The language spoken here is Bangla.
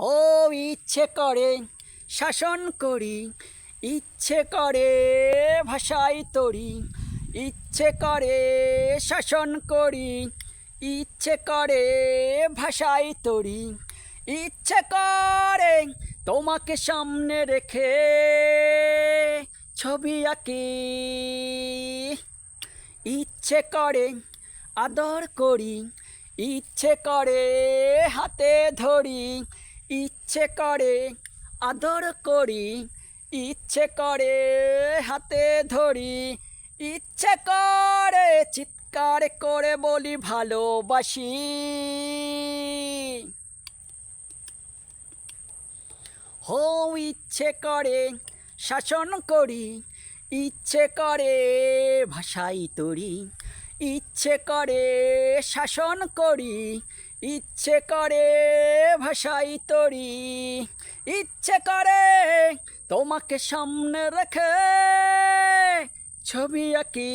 ও ইচ্ছে করে শাসন করি, ইচ্ছে করে ভাষাই তরি, ইচ্ছে করে শাসন করি, ইচ্ছে করে ভাষাই তরি, ইচ্ছে করে তোমাকে সামনে রেখে ছবি আঁকি। ইচ্ছে করে আদর করি, ইচ্ছে করে হাতে ধরি ইচ্ছে করে, আদর করি, ইচ্ছে করে হাতে ধরি, ইচ্ছে করে চিৎকার করে বলি ভালোবাসি। হো ইচ্ছে করে শাসন করি, ইচ্ছে করে ভাষাই তরি ইচ্ছে করে শাসন করি, ইচ্ছে করে ভাষাই তরি, ইচ্ছে করে তোমাকে সামনে রেখে ছবি আঁকি।